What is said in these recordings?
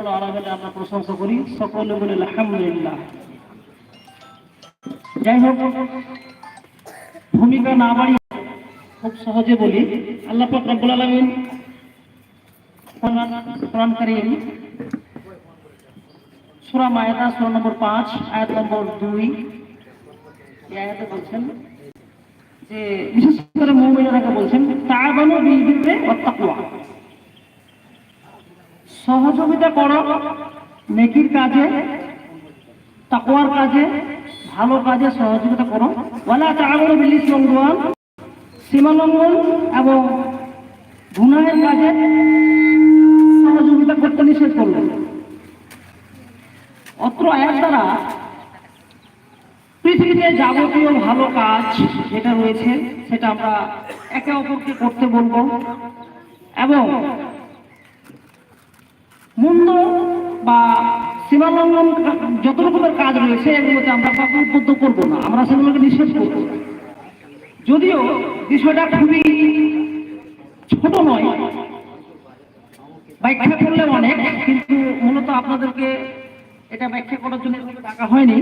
আরামে আমরা প্রশংসা করি, সকলে বলে আলহামদুলিল্লাহ। যাই হোক, ভূমিকা না বাড়ি খুব সহজে বলি, আল্লাহ রব্বুল আলামিন কোরআন কারীম, সূরা নম্বর 5 আয়াত নম্বর 2 এই আয়াতে বলছেন যে, বিশেষ করে মুমিনরা বলছেন, তাআবানু বিল বিররি ওয়াত সহযোগিতা করো, নেকির কাজে, তাকওয়ার কাজে, ভালো কাজে সহযোগিতা করো। ওয়ালা তাআবুদু বিল ওয়াল উদওয়ান। এবং গুনাহের কাজে সহযোগিতা করতে নিষেধ করলেন অত্র আয়াত দ্বারা পৃথিবীতে যাবতীয় ভালো কাজ যেটা রয়েছে, সেটা আমরা একে অপরকে করতে বলব। এবং মন্দ বা সীমালঙ্ঘন যত রকমের কাজ রয়েছে, এগুলোতে আমরা কাউকে উদ্বুদ্ধ করব না, আমরা সেগুলোকে নিষেধ করব যদিও বিষয়টা খুবই ছোট নয়, ব্যাখ্যা করলে অনেক, কিন্তু মূলত আপনাদেরকে এটা ব্যাখ্যা করার জন্য ডাকা হয়নি।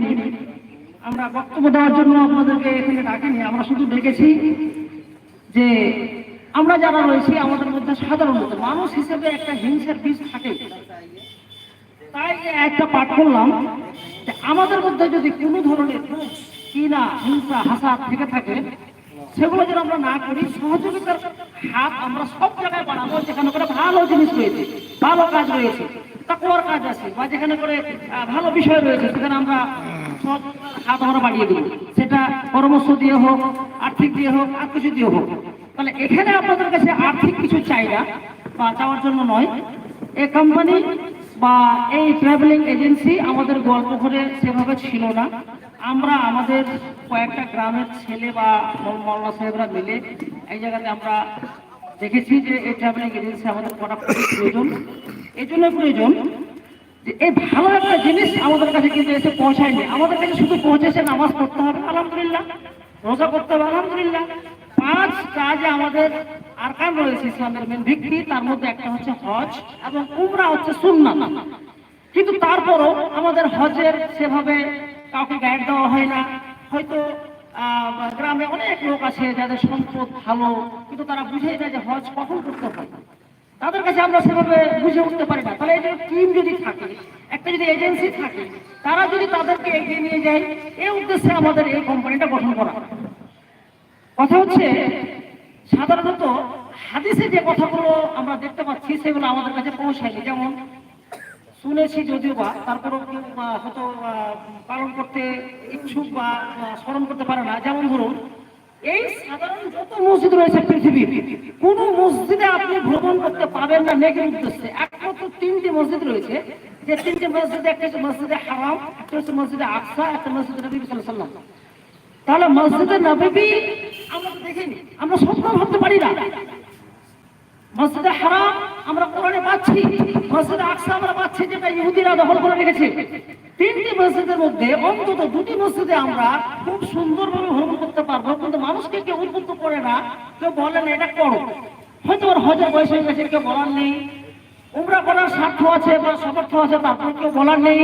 আমরা বক্তব্য দেওয়ার জন্য আপনাদেরকে এখানে ডাকিনি, আমরা শুধু ডেকেছি যে আমরা যারা রয়েছি, আমাদের মধ্যে সাধারণত মানুষ হিসেবে একটা হিংসার বীজ থাকে। তাই একটা পাঠ করলাম আমাদের মধ্যে যদি কোনো ধরনের কিনা হিংসা হাসা থেকে থাকে, সেগুলো যেন আমরা না করি, সহযোগিতার হাত আমরা সব জায়গায় বাড়াবো, যেখানে করে ভালো জিনিস রয়েছে, ভালো কাজ রয়েছে তাকুয়ার কাজ আছে, বা যেখানে করে ভালো বিষয় রয়েছে, সেখানে আমরা সহযোগিতার হাত আমরা বাড়িয়ে দেবো। সেটা পরামর্শ দিয়ে হোক, আর্থিক দিয়ে হোক, আর কিছু দিয়ে হোক। তাহলে এখানে আপনাদের কাছে আর্থিক কিছু চাই না বা চাওয়ার জন্য নয়। এই কোম্পানি বা এই ট্রাভেলিং এজেন্সি আমাদের গল্প করে সেভাবে ছিল না। আমরা আমাদের কয়েকটা গ্রামের ছেলে বা মল্লা সাহেবরা মিলে এই জায়গাতে আমরা দেখেছি যে এই ট্রাভেলিং এজেন্সি আমাদের করা খুবই প্রয়োজন। এই জন্য প্রয়োজন যে এই ভালো একটা জিনিস আমাদের কাছে কিন্তু এসে পৌঁছায়নি। আমাদের কাছে শুধু পৌঁছেছে নামাজ পড়তে হবে, আলহামদুলিল্লাহ। রোজা করতে হবে, আলহামদুলিল্লাহ। পাঁচ কাজে আমাদের আরকান রয়েছে ইসলামের মেন ভিত্তি তার মধ্যে একটা হচ্ছে হজ এবং উমরা হচ্ছে সুন্নাত। কিন্তু তারপরও আমাদের হজের সেভাবে কাউকে গাইড দেওয়া হয় না। হয়তো গ্রামে অনেক লোক আছে যাদের সম্পদ ভালো, কিন্তু তারা বুঝে যায় যে হজ কখন করতে হয়। তাদের কাছে আমরা সেভাবে বুঝে উঠতে পারি না। তাহলে যে টিম যদি থাকে, একটা যদি এজেন্সি থাকে, তারা যদি তাদেরকে এগিয়ে নিয়ে যায় এই উদ্দেশ্যে আমাদের এই কোম্পানিটা গঠন করা। কথা হচ্ছে, সাধারণত হাদিসে যে কথাগুলো আমরা দেখতে পাচ্ছি, সেগুলো আমাদের কাছে পৌঁছায়নি। যেমন, শুনেছি যদিও বা, তারপরেও হয়তো পালন করতে ইচ্ছুক বা স্মরণ করতে পারে না। যেমন ধরুন, এই সাধারণ যত মসজিদ রয়েছে পৃথিবীর, কোন মসজিদে আপনি ভ্রমণ করতে পাবেন না নেগের উদ্দেশ্যে। একমাত্র তিনটি মসজিদ রয়েছে, যে তিনটি মসজিদে, একটা হচ্ছে মসজিদে হারাম, একটা হচ্ছে মসজিদে আকসা, একটা মসজিদে নবী ওয়াসাল্লাম। তাহলে মসজিদে নবী আমরা দেখিনি। আমরা স্বপ্ন ভাবতে পারি না। মসজিদে হারাম আমরা কোরআনে পাচ্ছি। মসজিদে আকসা আমরা পাচ্ছি, যেটা ইহুদিরা দখল করে রেখেছে। তিনটি মসজিদের মধ্যে অন্তত দুটি মসজিদে আমরা খুব সুন্দরভাবে ভ্রমণ করতে পারব, কিন্তু মানুষকে কেউ উদ্বুদ্ধ করে না। কেউ বলে না, এটা করো। হয়তো ওর হজের বয়স হয়ে গেছে, কেউ বলার নেই। উমরা করার স্বার্থ আছে বা সমর্থ আছে, তারপর কেউ বলার নেই।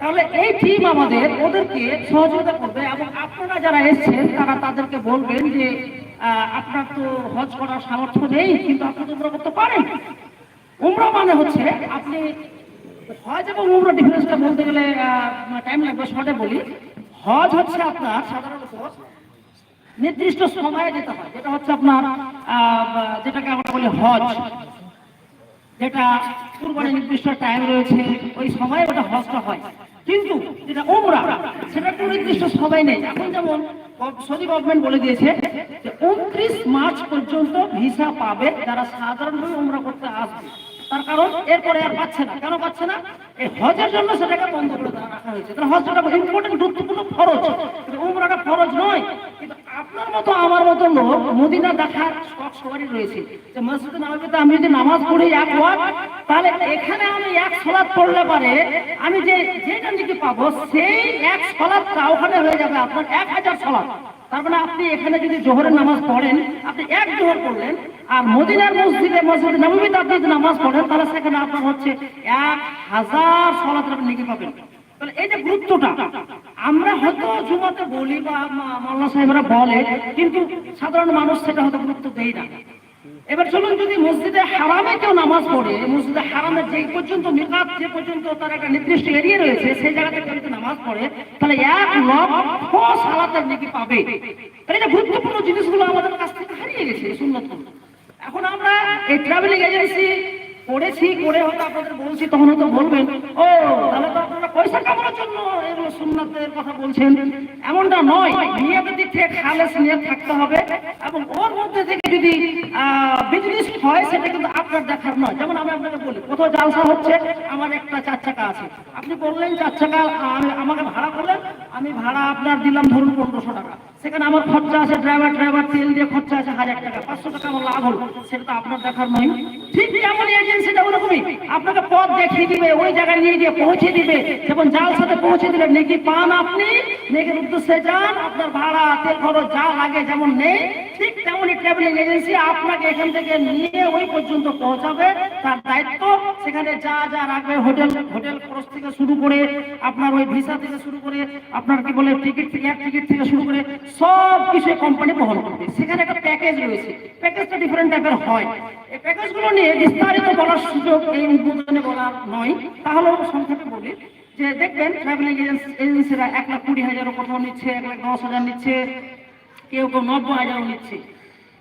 তাহলে এই টিম আমাদের ওদেরকে সহযোগিতা করবে এবং আপনারা যারা এসছেন, তারা তাদেরকে বলবেন যে আপনার তো হজ করার সামর্থ্য নেই, কিন্তু আপনি তো উমরা করতে পারেন। উমরা মানে হচ্ছে আপনি হজ এবং উমরা ডিফারেন্সটা বলতে গেলে টাইম লাগবে শর্টে বলি। হজ হচ্ছে আপনার সাধারণত নির্দিষ্ট সময়ে যেতে হয়, যেটা হচ্ছে আপনার যেটাকে আমরা বলি হজ। যেটা কুরবানি নির্দিষ্ট টাইম রয়েছে, ওই সময়ে ওটা হজটা হয়। কিন্তু যেটা উমরা সেটা কোনো নির্দিষ্ট সময় নেই। এখন যেমন সৌদি গভর্নমেন্ট বলে দিয়েছে যে, উনত্রিশ মার্চ পর্যন্ত ভিসা পাবে যারা সাধারণভাবে উমরা করতে আসবে। তার কারণ এরপরে আর পাচ্ছে না। কেন পাচ্ছে না? এই হজের জন্য সেটাকে বন্ধ করে রাখা হয়েছে। হজটা ইম্পর্টেন্ট গুরুত্বপূর্ণ ফরজ। উমরাটা ফরজ নয়। কিন্তু আপনার মতো, আমার মতো লোক দেখার রয়েছে। যে মসজিদে আমি যদি নামাজ পড়ি এক ওয়াক্ত, তাহলে এখানে আমি এক সলাৎ পড়লে পারে আমি যে যেটা নাকি পাবো, সেই এক সলাৎটা ওখানে হয়ে যাবে আপনার এক হাজার সলাৎ তার মানে আপনি এখানে যদি জোহরের নামাজ পড়েন, আপনি এক জোহর পড়লেন, আর মদিনার মসজিদে মসজিদে নবমীতে আপনি যদি নামাজ পড়েন, তাহলে সেখানে আপনার হচ্ছে এক হাজার সলাতের আপনি লিখে পাবেন। তাহলে এই যে গুরুত্বটা, আমরা হয়তো জুমাতে বলি বা মাওলানা সাহেবরা বলে, কিন্তু সাধারণ মানুষ সেটা হয়তো গুরুত্ব দেয় না। এবার চলুন, যদি মসজিদে হারামে কেউ নামাজ পড়ে, মসজিদে হারামে যে পর্যন্ত নিকাত, যে পর্যন্ত তার একটা নির্দিষ্ট এরিয়া রয়েছে, সেই জায়গাতে কেউ নামাজ পড়ে, তাহলে এক লক্ষ সালাতের নাকি পাবে। তাহলে এটা গুরুত্বপূর্ণ জিনিসগুলো আমাদের কাছ থেকে হারিয়ে গেছে, এই সুন্নতগুলো। এখন আমরা এই ট্রাভেলিং এজেন্সি করেছি, করে হয়তো আপনাদের বলছি তখন হয়তো বলবেন। ও, তাহলে তো আপনারা পয়সা কামানোর জন্য এগুলো সুন্নাতের কথা বলছেন। এমনটা নয়, নিয়তের দিক থেকে খালেস নিয়ত থাকতে হবে এবং ওর মধ্যে থেকে যদি বিজনেস হয়, সেটা কিন্তু আপনার দেখার নয়। যেমন আমি আপনাকে বলি, কোথাও জালসা হচ্ছে, আমার একটা চার চাকা আছে। আপনি বললেন চার চাকা, আমি- আমাকে ভাড়া করলেন, আমি ভাড়া আপনার দিলাম ধরুন পনেরোশো টাকা। সেখানে আমার খরচা আছে ড্রাইভার ড্রাইভার তেল দিয়ে খরচা আছে হাজার টাকা, পাঁচশো টাকা আমার লাভ হলো, সেটা তো আপনার দেখার নয়। ঠিক যেমন এজেন্সিটা ওরকমই। আপনাকে পথ দেখিয়ে দিবে, ওই জায়গায় নিয়ে গিয়ে পৌঁছে দিবে যেমন জাল সাথে পৌঁছে দিলে নেকি পান আপনি, নেকির উদ্দেশ্যে যান, আপনার ভাড়া তেল খরচ যা লাগে যেমন নেই ঠিক তেমনই ট্রাভেলিং এজেন্সি আপনাকে এখান থেকে নিয়ে ওই পর্যন্ত পৌঁছাবে। তার দায়িত্ব সেখানে যা যা রাখবে, হোটেল হোটেল খরচ থেকে শুরু করে, আপনার ওই ভিসা থেকে শুরু করে, আপনার কি বলে টিকিট এয়ার টিকিট থেকে শুরু করে, সব কিছু কোম্পানি বহন করবে। সেখানে একটা প্যাকেজ রয়েছে। প্যাকেজটা ডিফারেন্ট টাইপের হয়। এই প্যাকেজগুলো নিয়ে বিস্তারিত বলার সুযোগ এই উদ্বোধনে বলার নয়। তাহলেও সংক্ষেপে বলি যে, দেখবেন ট্রাভেলিং এজেন্সিরা এক লাখ কুড়ি হাজারও কোথাও নিচ্ছে, এক লাখ দশ হাজার নিচ্ছে। কেউ কেউ নব্বই হাজারও নিচ্ছে।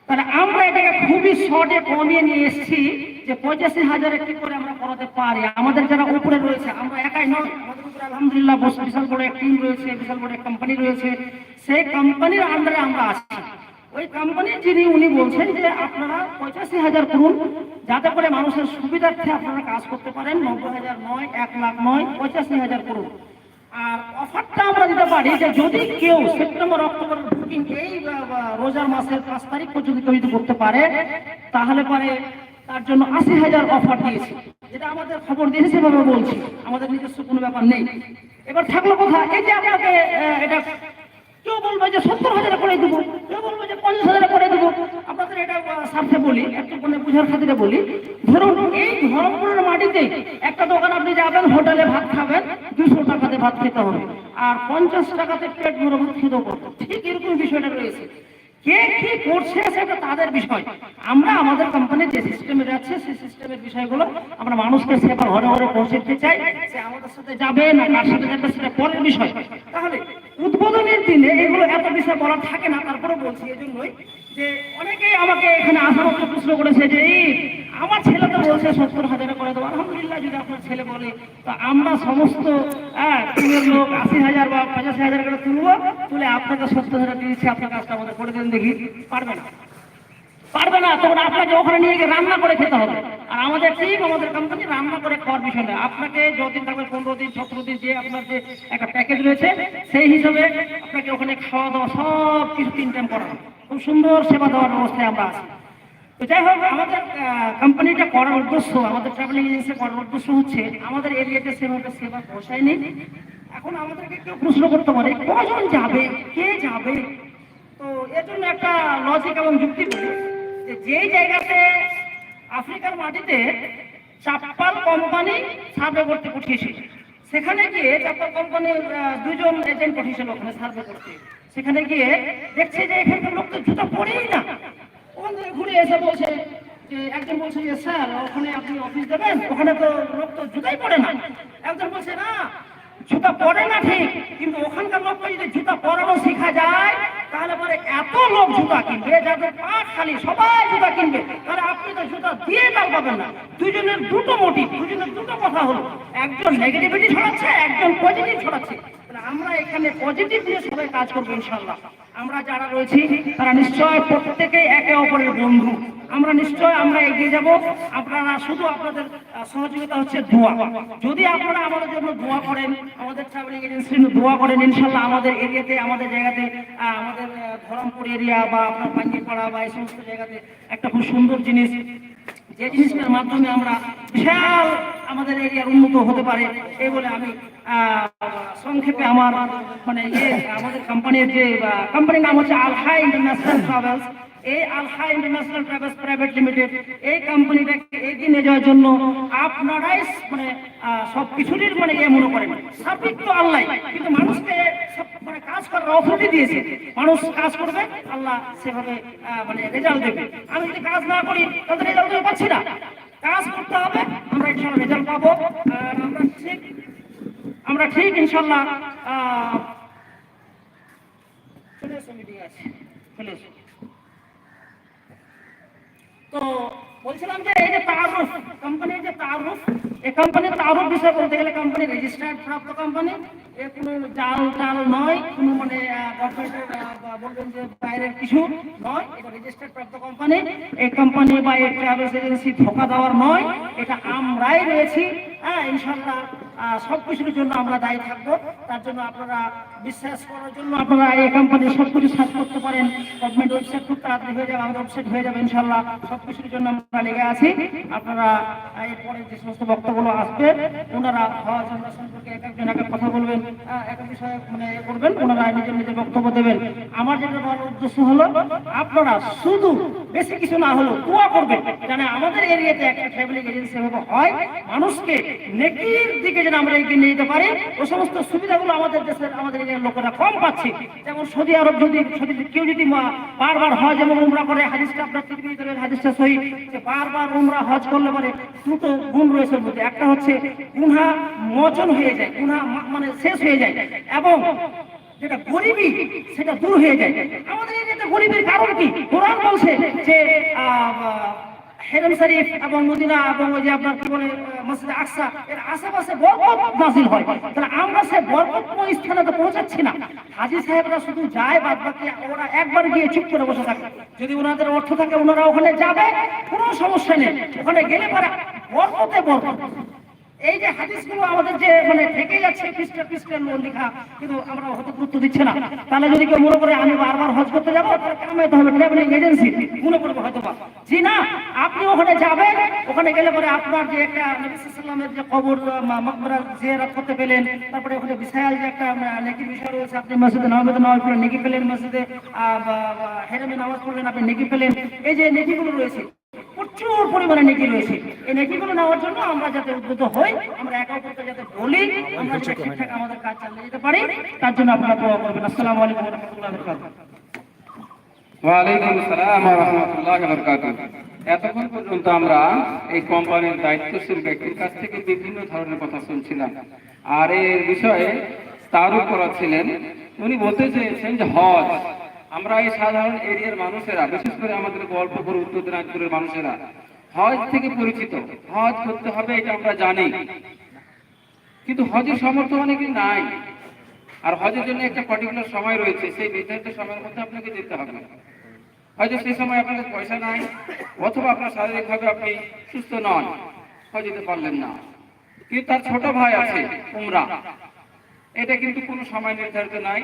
তাহলে আমরা এটাকে খুবই শর্টে কমিয়ে নিয়ে এসেছি যে পঁচাশি হাজারে কি করে আমরা করাতে পারি? আমাদের যারা উপরে রয়েছে, আমরা একাই নয় আমাদের উপরে আলহামদুলিল্লাহ বিশাল বড় এক টিম রয়েছে, বিশাল বড় এক কোম্পানি রয়েছে। সেই কোম্পানির আন্ডারে আমরা আছি। ওই কোম্পানির যিনি, উনি বলছেন যে আপনারা পঁচাশি হাজার করুন, যাতে করে মানুষের সুবিধার্থে আপনারা কাজ করতে পারেন। নব্বই হাজার নয়, এক লাখ নয়, পঁচাশি হাজার করুন। আর অফারটা আমরা দিতে পারি যে যদি কেউ সেপ্টেম্বর অক্টোবর বুকিং এই রোজার মাসের পাঁচ তারিখ পর্যন্ত যদি করতে পারে, তাহলে পরে তার জন্য আশি হাজার অফার দিয়েছে। যেটা আমাদের খবর দিয়েছে সেভাবে বলছি। আমাদের নিজস্ব কোনো ব্যাপার নেই। এবার থাকল কথা এই যে আপনাকে এটা কেউ বলবে যে সত্তর হাজার করে দেবো, কেউ বলবে পঞ্চাশ হাজার করে দেবো। আপনাদের এটা স্বার্থে বলি, একটু মানে বুঝার খাতিরে বলি। ধরুন, এই ধরমপুরের মাটিতে একটা দোকান আপনি যাবেন, হোটেলে ভাত খাবেন, দুশো টাকাতে ভাত খেতে হবে। আর পঞ্চাশ টাকাতে পেট ভরে ভাত পারব ঠিক এরকম বিষয়টা রয়েছে। কে কি করছে সেটা তাদের বিষয়। আমরা আমাদের কোম্পানির যে সিস্টেমে যাচ্ছে সেই সিস্টেমের বিষয়গুলো আমরা মানুষকে সেবা ঘরে ঘরে পৌঁছে দিতে চাই। সে আমাদের সাথে যাবে না কার সাথে যাবে, সেটা পরের বিষয়। তাহলে উদ্বোধনের দিনে এগুলো এত বিষয় বলা থাকে না তারপরে বলছি এই জন্যই যে অনেকেই আমাকে এখানে আসার প্রশ্ন করেছে যে, এই আমার ছেলে তো বলছে সত্তর হাজারে করে দেবো। আলহামদুলিল্লাহ, যদি আপনার ছেলে বলে, তো আমরা সমস্ত হ্যাঁ লোক আশি হাজার বা পঁচাশি হাজার করে তুলবো, তুলে আপনাকে সত্তর হাজার দিয়েছি আপনার কাজটা আমাদের করে দেন দেখি। পারবে না। পারবে না, তখন আপনাকে ওখানে নিয়ে গিয়ে রান্না করে খেতে হবে। আর আমাদের টিম আমাদের কোম্পানি রান্না করে খাওয়ার বিষয় আপনাকে যতদিন থাকবে পনেরো দিন, সতেরো দিন যে আপনার যে একটা প্যাকেজ রয়েছে, সেই হিসাবে আপনাকে ওখানে খাওয়া দাওয়া সব কিছু তিন টাইম করা খুব সুন্দর সেবা দেওয়ার ব্যবস্থায় আমরা আছি। তো যাই হোক, আমাদের কোম্পানিটা করার উদ্দেশ্য, আমাদের ট্রাভেলিং এজেন্সি করার উদ্দেশ্য হচ্ছে আমাদের এরিয়াতে সেভাবে সেবা পৌঁছায়নি এখন আমাদেরকে কেউ প্রশ্ন করতে পারে, কজন যাবে, কে যাবে? তো এর জন্য একটা লজিক এবং যুক্তি বলি যে যেই জায়গাতে আফ্রিকার মাটিতে চাপ্পাল কোম্পানি সার্ভে করতে পাঠিয়েছিল, সেখানে গিয়ে চাপ্পাল কোম্পানির দুজন এজেন্ট পাঠিয়েছিল ওখানে সার্ভে করতে। সেখানে গিয়ে দেখছে যে এখানকার লোক তো জুতো পরেই না। ওখান থেকে ঘুরে এসে বলছে যে একজন বলছে যে স্যার, ওখানে আপনি অফিস দেবেন? ওখানে তো লোক তো জুতাই পরে না। একজন বলছে, না, জুতা পরে না ঠিক, কিন্তু ওখানকার লোককে যদি জুতা পরানো শেখা যায়, তাহলে পরে এত লোক জুতা কিনবে, যাদের পা খালি, সবাই জুতা কিনবে। তাহলে আপনি তো জুতা দিয়ে তাল পাবেন না। দুজনের দুটো মোটিভ দুজনের দুটো কথা হলো, একজন নেগেটিভিটি ছড়াচ্ছে, একজন পজিটিভ ছড়াচ্ছে। আমরা এখানে পজিটিভ নিয়ে সবাই কাজ করব ইনশাল্লাহ আমরা যারা রয়েছি, তারা নিশ্চয় প্রত্যেকেই একে অপরের বন্ধু। আমরা নিশ্চয় আমরা এগিয়ে যাব। আপনারা শুধু আপনাদের সহযোগিতা হচ্ছে দোয়া। যদি আপনারা আমাদের জন্য দোয়া করেন, আমাদের ট্রাভেলিং এজেন্সির দোয়া করেন ইনশাল্লাহ আমাদের এরিয়াতে, আমাদের জায়গাতে আমাদের ধরমপুর এরিয়া বা আপনার পাঞ্জিপাড়া বা এই সমস্ত জায়গাতে একটা খুব সুন্দর জিনিস যে জিনিসটার মাধ্যমে আমরা বিশাল আমাদের এরিয়ার উন্নত হতে পারে এই বলে আমি সংক্ষেপে আমার মানে ইয়ে আমাদের কোম্পানির যে কোম্পানির নাম হচ্ছে আলহা ইন্টারন্যাশনাল ট্রাভেলস এই Alha International Travels private limited এই কোম্পানিটাকে এগিয়ে নিয়ে যাওয়ার জন্য আপনারাই মানে সব মানে ইয়ে মনে করেন। সার্বিক তো আল্লাহ, কিন্তু মানুষকে মানে কাজ করার অথরিটি দিয়েছে। মানুষ কাজ করবে, আল্লাহ সেভাবে মানে রেজাল্ট দেবে। আমি যদি কাজ না করি, তাহলে রেজাল্ট দিতে পারছি না। কাজ করতে হবে, আমরা ইনশাল্লাহ রেজাল্ট পাবো। আমরা ঠিক আমরা ঠিক ইনশাল্লাহ চলে এসো মিটিং আছে। চলে এসো। তো বলছিলাম যে এই যে তারুফ কোম্পানির যে তারুফ, এই কোম্পানির তারুফ বিষয়ে বলতে গেলে কোম্পানি রেজিস্টার্ড প্রাপ্ত কোম্পানি এ কোনো জাল টাল নয়, কোনো মানে বলবেন যে বাইরের কিছু নয়, এটা রেজিস্টার্ড প্রাপ্ত কোম্পানি এই কোম্পানি বা এই ট্রাভেলস এজেন্সি ধোকা দেওয়ার নয়, এটা আমরাই রয়েছি হ্যাঁ ইনশাল্লাহ সব কিছুর জন্য আমরা দায়ী থাকব। তার জন্য আপনারা বিশ্বাস করার জন্য আপনারা এই কোম্পানির সব কিছু সার্চ করতে পারেন। গভর্নমেন্ট ওয়েবসাইট খুব তাড়াতাড়ি হয়ে যাবে, আমাদের ওয়েবসাইট হয়ে যাবে ইনশাল্লাহ সব কিছুর জন্য আমরা লেগে আছি। আপনারা এরপরে যে সমস্ত বক্তব্যগুলো আসবে, ওনারা হওয়া আমরা সম্পর্কে এক একজন এক কথা বলবেন এক বিষয়ে মানে করবেন, ওনারা নিজের নিজের বক্তব্য দেবেন। আমার যেটা বলার উদ্দেশ্য হলো, আপনারা শুধু বেশি কিছু না হলেও দোয়া করবেন জানে আমাদের এরিয়াতে একটা ট্রাভেলিং এজেন্সি হয়, মানুষকে নেকির দিকে যেন আমরা এগিয়ে নিয়ে যেতে পারি। ও সমস্ত সুবিধাগুলো আমাদের দেশের আমাদের এরিয়ার লোকেরা কম পাচ্ছে। যেমন সৌদি আরব যদি, সৌদি কেউ যদি বারবার হজ এবং উমরা করে, হাদিসটা আপনার পৃথিবী হাদিসটা সহি বারবার উমরা হজ করলে পরে দুটো গুণ রয়েছে মধ্যে। একটা হচ্ছে গুনহা মোচন হয়ে যায় গুনহা মানে শেষ হয়ে যায়, এবং যেটা গরিবি, সেটা দূর হয়ে যায়। আমাদের এরিয়াতে গরিবের কারণ কি? কোরআন বলছে যে হেরেম শরীফ এবং মদিনা এবং ওই যে আপনার কি বলে মসজিদ আকসা, এর আশেপাশে বরকত নাজিল হয়। তাহলে আমরা সে স্থানে তো পৌঁছাচ্ছি না। হাজি সাহেবরা শুধু যায় বাদ বাকি ওরা একবার গিয়ে চুপ করে বসে থাকে। যদি ওনাদের অর্থ থাকে, ওনারা ওখানে যাবে, কোনো সমস্যা নেই। ওখানে গেলে পারে বরকতে বরকত। এই যে হাদিসগুলো আমাদের যে মানে থেকে যাচ্ছে খ্রিস্টান খ্রিস্টান লেখা কিন্তু আমরা হয়তো গুরুত্ব দিচ্ছে না। তাহলে যদি কেউ মনে করে আমি বারবার হজ করতে যাব কামাইতে হবে ট্রাভেলিং এজেন্সি। মনে করব হয়তো বা। জি না আপনি ওখানে যাবেন ওখানে গেলে পরে আপনার যে একটা নবী সাল্লামের যে কবর মকবরা জিয়ারত করতে পেলেন তারপরে ওখানে বিশাল যে একটা আহ, নেকির বিষয় রয়েছে আপনি মসজিদে নবমীতে নামাজ পড়লেন নেকি পেলেন মসজিদে হেরেমে নামাজ পড়লেন আপনি নেকি পেলেন এই যে নেকিগুলো রয়েছে প্রচুর পরিমাণে নেকি রয়েছে। এই নেকিগুলো নেওয়ার জন্য আমরা যাতে উদ্বুদ্ধ হই আমরা একে যাতে বলি আমরা ঠিকঠাক আমাদের কাজ চালিয়ে যেতে পারি তার জন্য আপনারা দোয়া করবেন। আসসালামু আলাইকুম ওয়া রাহমাতুল্লাহি ওয়া বারাকাতুহু। ওয়ালাইকুম আসসালাম ওয়া রাহমাতুল্লাহি ওয়া বারাকাতুহু। এতক্ষণ পর্যন্ত আমরা এই কোম্পানির দায়িত্বশীল ব্যক্তির কাছ থেকে বিভিন্ন ধরনের কথা শুনছিলাম। আর এর বিষয়ে তারও করা ছিলেন উনি বলতে চেয়েছেন যে হজ। আমরা এই সাধারণ এরিয়ার মানুষেরা, বিশেষ করে আমাদের গল্পপুর উত্তর দিনাজপুরের মানুষেরা, হজ থেকে পরিচিত। হজ করতে হবে এটা আমরা জানি। কিন্তু হজের সামর্থ্য অনেকের নাই। আর হজের জন্য একটা পার্টিকুলার সময় রয়েছে, সেই নির্ধারিত সময়ের মধ্যে আপনাকে যেতে হবে। হয়তো সেই সময় আপনার পয়সা নাই, অথবা আপনার শারীরিকভাবে আপনি সুস্থ নন, হজ যেতে পারলেন না। কিন্তু তার ছোট ভাই আছে, উমরা। এটা কিন্তু কোনো সময় নির্ধারিত নাই।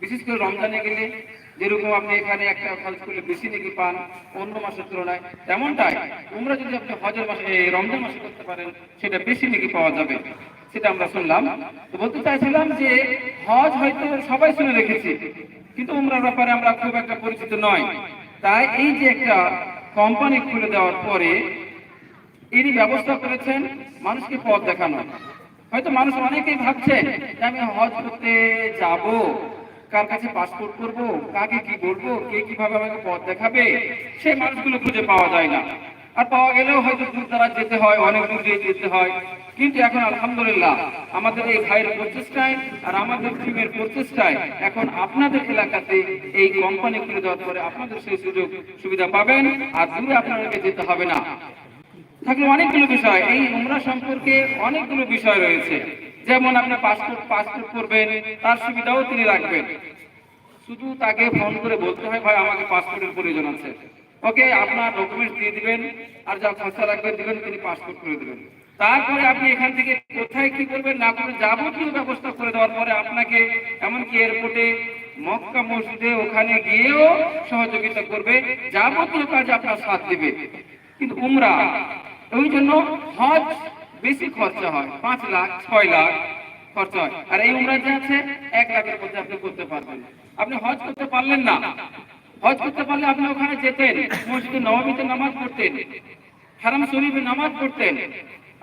বিশেষ করে রমজানে গেলে যেরকম আপনি এখানে একটা খরচ করলে বেশি নাকি পান, অন্য মাসের তুলনায় তেমনটাই। উমরা যদি আপনি হজের মাসে রমজান মাসে করতে পারেন, সেটা বেশি নাকি পাওয়া যাবে। সেটা আমরা শুনলাম। তো বলতে চাইছিলাম যে, হজ হয়তো সবাই শুনে রেখেছে, কিন্তু উমরার ব্যাপারে আমরা খুব একটা পরিচিত নয়। তাই এই যে একটা কোম্পানি খুলে দেওয়ার পরে, এরই ব্যবস্থা করেছেন, মানুষকে পথ দেখানো। হয়তো মানুষ অনেকেই ভাবছে যে আমি হজ করতে যাব। কার কাছে পাসপোর্ট করব, কাকে কি বলব, কে কীভাবে আমাকে পথ দেখাবে, সেই মানুষগুলো খুঁজে পাওয়া যায় না। আর পাওয়া গেলেও হয়তো দূর দ্বারা যেতে হয়, অনেক দূর দিয়ে যেতে হয়। কিন্তু এখন আলহামদুলিল্লাহ, আমাদের এই ভাইয়ের প্রচেষ্টায় আর আমাদের টিমের প্রচেষ্টায় এখন আপনাদের এলাকাতে এই কোম্পানি খুলে দেওয়ার পরে আপনাদের সেই সুযোগ সুবিধা পাবেন, আর দূরে আপনাদেরকে যেতে হবে না। থাকলে অনেকগুলো বিষয়, এই উমরা সম্পর্কে অনেকগুলো বিষয় রয়েছে। যেমন আপনি পাসপোর্ট পাসপোর্ট করবেন, তার সুবিধাও তিনি রাখবেন। শুধু তাকে ফোন করে বলতে হয়, ভাই, আমাকে পাসপোর্টের প্রয়োজন আছে। ওকে আপনার ডকুমেন্টস দিয়ে দিবেন, আর যা খরচা রাখবেন দিবেন, তিনি পাসপোর্ট করে দেবেন। তারপরে আপনি এখান থেকে কোথায় কি করবেন, না করবেন যাবতীয় ব্যবস্থা করে দেওয়ার পরে আপনাকে এমনকি এয়ারপোর্টে মক্কা মসজিদে ওখানে গিয়েও সহযোগিতা করবে, যাবতীয় কাজ আপনার সাথ দেবে। কিন্তু উমরা, ওই জন্য হজ বেশি খরচা হয়। পাঁচ লাখ, ছয় লাখ খরচা হয়। আর এই উমরা যে আছে, এক লাখের মধ্যে আপনি করতে পারবেন। আপনি হজ করতে পারলেন না। হজ করতে পারলে আপনি ওখানে যেতেন, মসজিদে নবমীতে নামাজ পড়তেন, হারাম শরীফে নামাজ পড়তেন,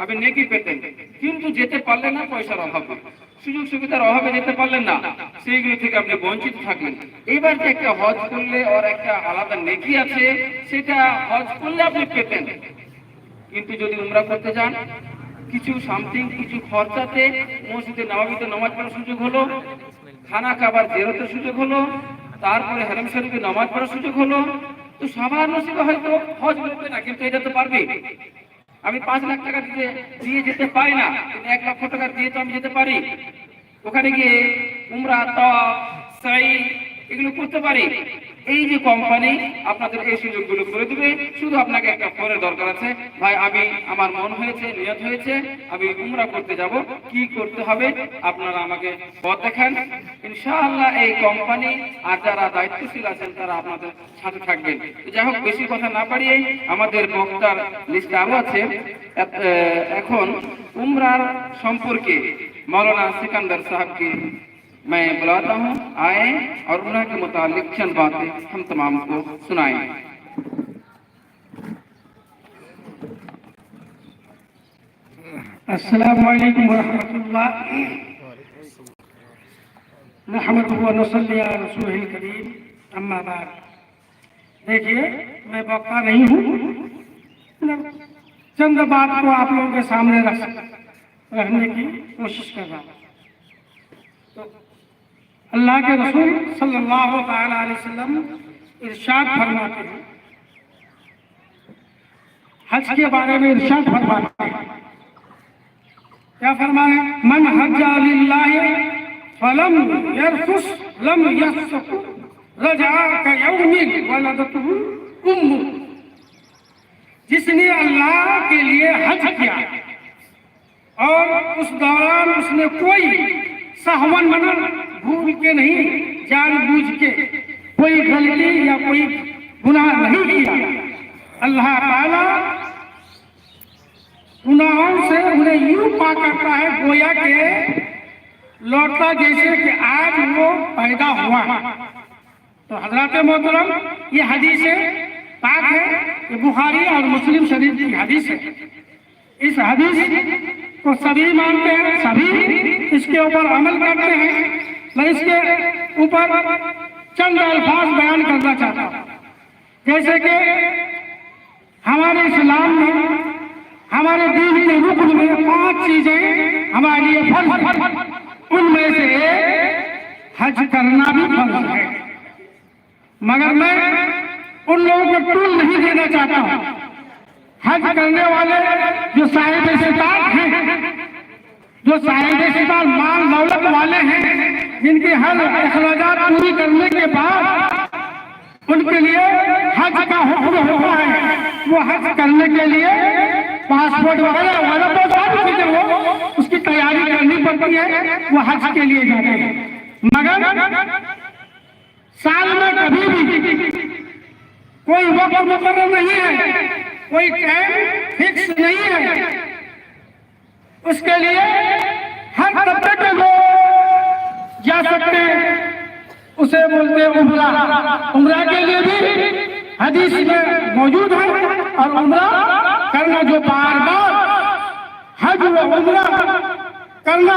আপনি নেকি পেতেন। কিন্তু যেতে পারলেন না, পয়সার অভাবে। সুযোগ সুবিধার অভাবে যেতে পারলেন না, সেইগুলো থেকে আপনি বঞ্চিত থাকলেন। এবার যে একটা হজ করলে ওর একটা আলাদা নেকি আছে, সেটা হজ করলে আপনি পেতেন। কিন্তু যদি উমরা করতে যান কিছু সামথিং কিছু খরচাতে মসজিদে নবাবিতে নামাজ পড়ার সুযোগ হলো, খানা খাবার জেরোতের সুযোগ হলো, তারপরে হারাম শরীফে নামাজ পড়ার সুযোগ হলো, তো সবার নসিবে হয়তো হজ করবে না, কিন্তু এটা তো পারবে। আমি পাঁচ লাখ টাকা দিয়ে দিয়ে যেতে পারি না, কিন্তু এক লক্ষ টাকা দিয়ে তো আমি যেতে পারি। ওখানে গিয়ে উমরা তাওয়াফ সাই এগুলো করতে পারি। এই যে কোম্পানি আপনাদের এই সুযোগগুলো করে দেবে, শুধু আপনাকে একটা ফোনের দরকার আছে। ভাই, আমি, আমার মন হয়েছে, নিয়ত হয়েছে, আমি উমরা করতে যাব। কি করতে হবে? আপনারা আমাকে পথ দেখান। ইনশাআল্লাহ এই কোম্পানি আর যারা দায়িত্বশীল আছেন, তারা আপনাদের সাথে থাকবেন। যাই হোক, বেশি কথা না পারিয়ে আমাদের বক্তার লিস্ট আরও আছে। এখন উমরার সম্পর্কে মৌলানা সিকান্দার সাহাবকে मैं बुलाता हूँ, आए और उन्हें के मुतालिक चंद बातें हम तमाम को सुनाएँ। असलकम वरहमल्ला नहमदल देखिए, मैं वक्ता नहीं हूँ मतलब चंद बात को आप लोगों के सामने रख रहने की कोशिश कर रहा हूँ। अल्लाह के रसूल सल्लल्लाहु अलैहि वसल्लम इरशाद फरमाते हैं। हज के बारे में इरशाद फरमाते हैं। क्या फरमाया मन हज फलम यरफुस लम यफसुक रजा का यौमिन वलदतहु उम्मु जिसने अल्लाह के लिए हज किया और उस दौरान उसने कोई सहवन मना भूल के नहीं, जानबूझ के कोई गलती या कोई गुनाह नहीं किया। अल्लाह ताला गुनाहों से उन्हें यूँ पा करता है, गोया के लौटता जैसे कि आज वो पैदा हुआ। तो हज़रत मोहतरम, ये हदीस पाक है, ये बुखारी और मुस्लिम शरीफ की हदीस है। इस हदीस को सभी मानते हैं, सभी इसके ऊपर अमल करते हैं। मैं इसके ऊपर चंद अल्फाज बयान करना चाहता हूँ। जैसे कि हमारे इस्लाम में, हमारे दीन के रुकन में पाँच चीज़ें हमारे लिए फ़र्ज़ उनमें से एक, हज करना भी फ़र्ज़ है। मगर मैं उन लोगों को टूल नहीं देना चाहता हूँ। हज करने वाले जो साहिब सितार हैं, जो साहिब सितार माल दौलत वाले हैं जिनकी हर अखराजात पूरी करने के बाद उनके लिए हज का हुक्म होता है। वो हज करने के लिए पासपोर्ट वगैरह वगैरह बहुत सारी चीज़ें वो उसकी तैयारी करनी पड़ती है। वो हज के लिए जाते हैं। मगर साल में कभी भी कोई वक्त मुकर नहीं है। कोई टाइम फिक्स नहीं है। उसके लिए हर तबके के लोग जा सकते हैं। उसे बोलते हैं उमरा। उमरा के लिए भी हदीस में मौजूद है। और उमरा करना जो बार बार हज व उमरा करना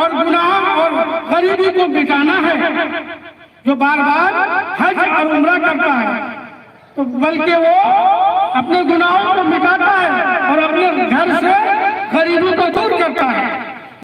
और गुनाह और गरीबी को मिटाना है, जो बार बार हज और उमरा करता है। तो बल्कि वो अपने गुनाहों को मिटाता है और अपने घर से गरीबी को दूर करता है।